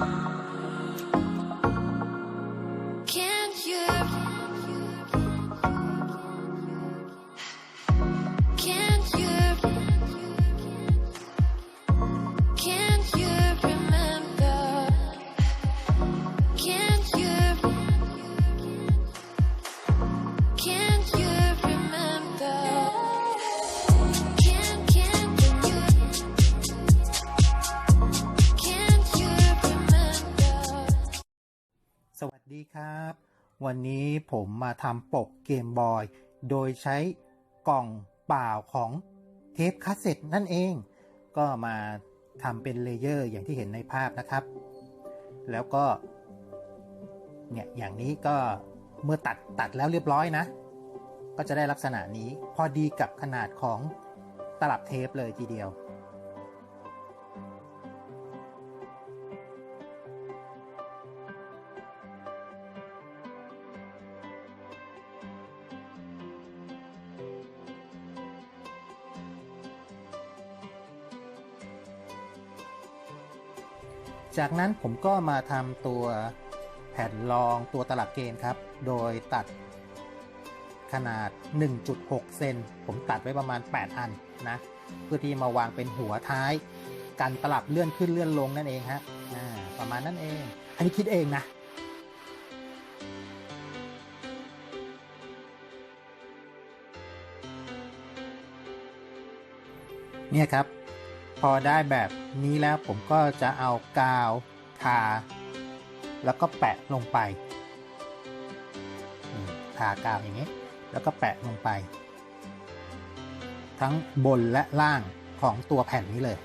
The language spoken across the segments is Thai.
Bye. วัสดีครับ วันนี้ผมมาทำปกเกมบอย โดยใช้กล่องเปล่าของเทปคาสเซ็ตนั่นเอง ก็มาทำเป็นเลเยอร์อย่างที่เห็นในภาพนะครับ แล้วก็ เนี่ยอย่างนี้ก็เมื่อตัดตัดแล้วเรียบร้อยนะ ก็จะได้ลักษณะนี้พอดีกับขนาดของตลับเทปเลยทีเดียว จากนั้นผมก็มาทำตัวแผ่นรองตัวตลับเกมครับ โดยตัดขนาด 1.6 เซน ผมตัดไว้ประมาณ 8 อันนะ เพื่อที่มาวางเป็นหัวท้ายกันตลับเลื่อนขึ้นเลื่อนลงนั่นเองฮะประมาณนั้นเอง อันนี้คิดเองนะเนี่ยครับ พอได้แบบนี้แล้วผมก็จะเอากาวทา แล้วก็แปะลงไปทากาวอย่างนี้ แล้วก็แปะลงไป ทั้งบนและล่างของตัวแผ่นนี้เลย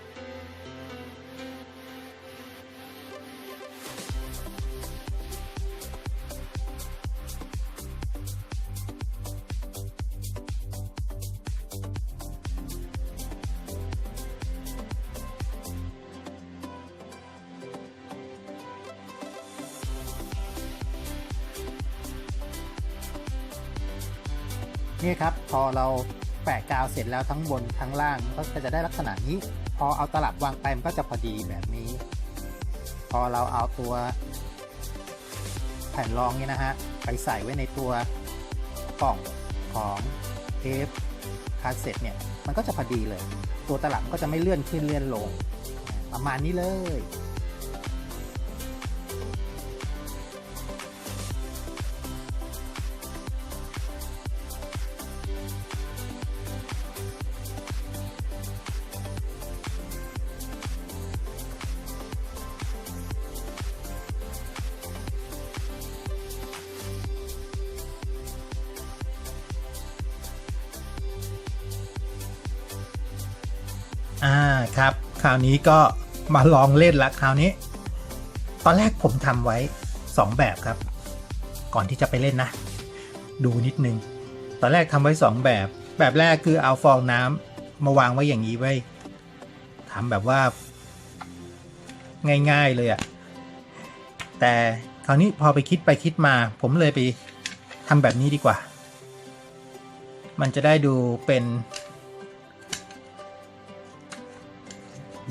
นี่ครับพอเราแปะกาวเสร็จแล้วทั้งบนทั้งล่างก็จะได้ลักษณะนี้ พอเอาตลับวางไปมันก็จะพอดีแบบนี้ พอเราเอาตัวแผ่นรองนี้นะฮะไปใส่ไว้ในตัวกล่องของเทปคาสเซ็ตเนี่ยมันก็จะพอดีเลย ตัวตลับมันก็จะไม่เลื่อนขึ้นเลื่อนลง ประมาณนี้เลย อ่าครับ คราวนี้ก็มาลองเล่นละคราวนี้ ตอนแรกผมทำไว้ 2 แบบครับ ก่อนที่จะไปเล่นนะ ดูนิดนึง ตอนแรกทำไว้ 2 แบบ แบบแรกคือเอาฟองน้ำมาวางไว้อย่างนี้ไว้ทำแบบว่า ง่ายๆเลยอะ่ะ แต่คราวนี้พอไปคิดไปคิดมา ผมเลยไปทำแบบนี้ดีกว่า มันจะได้ดูเป็น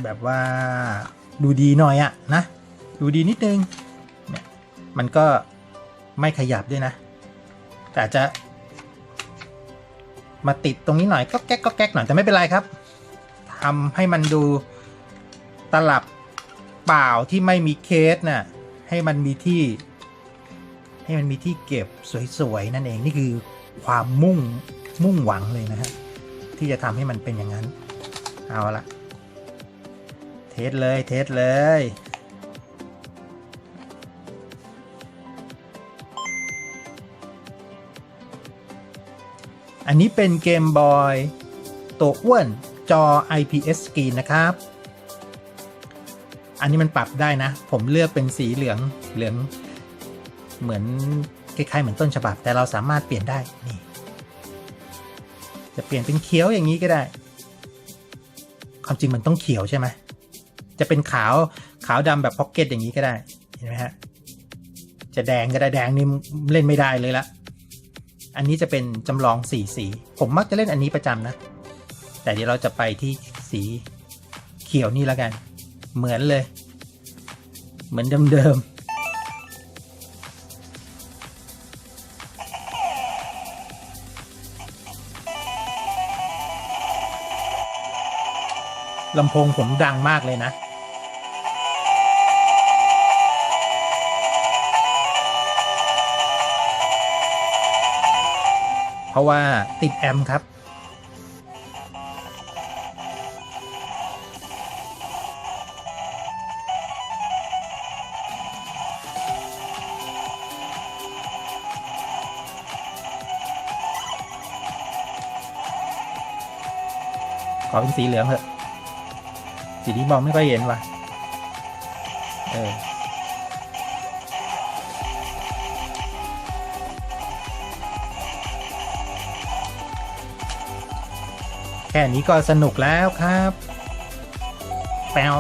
แบบว่าดูดีหน่อยอะนะ ดูดีนิดนึงเนี่ยมันก็ไม่ขยับด้วยนะ แต่จะ มาติดตรงนี้หน่อยก็แก๊กก็แก๊กหน่อยแต่ไม่เป็นไรครับทำให้มันดูตลับเปล่าที่ไม่มีเคสน่ะให้มันมีที่ ให้มันมีที่เก็บสวยๆนั่นเองนี่คือความมุ่งมุ่งหวังเลยนะฮะที่จะทำให้มันเป็นอย่างนั้น เอาละ สเลย เทสเลย อันนี้เป็นเกมบอยตัวอ้วนจอ IPS screen นะครับ อันนี้มันปรับได้นะ ผมเลือกเป็นสีเหลือง เหลือง เหมือนคล้ายๆเหมือนต้นฉบับ แต่เราสามารถเปลี่ยนได้ นี่ จะเปลี่ยนเป็นเขียวอย่างนี้ก็ได้ ความจริงมันต้องเขียวใช่ไหม จะเป็นขาวขาวดำแบบพ็อกเก็ตอย่างนี้ก็ได้เห็นไหมฮะจะแดงก็ได้แดงนี่เล่นไม่ได้เลยละอันนี้จะเป็นจำลองสีสี ผมมักจะเล่นอันนี้ประจำนะ แต่เดี๋ยวเราจะไปที่สีเขียวนี่แล้วกัน เหมือนเลย เหมือนเดิมๆลำโพงผมดังมากเลยนะ เพราะว่าติดแอมครับ ขอเป็นสีเหลืองเถอะ สีนี้มองไม่ค่อยเห็นว่ะ เออ แค่นี้ก็สนุกแล้วครับ แปว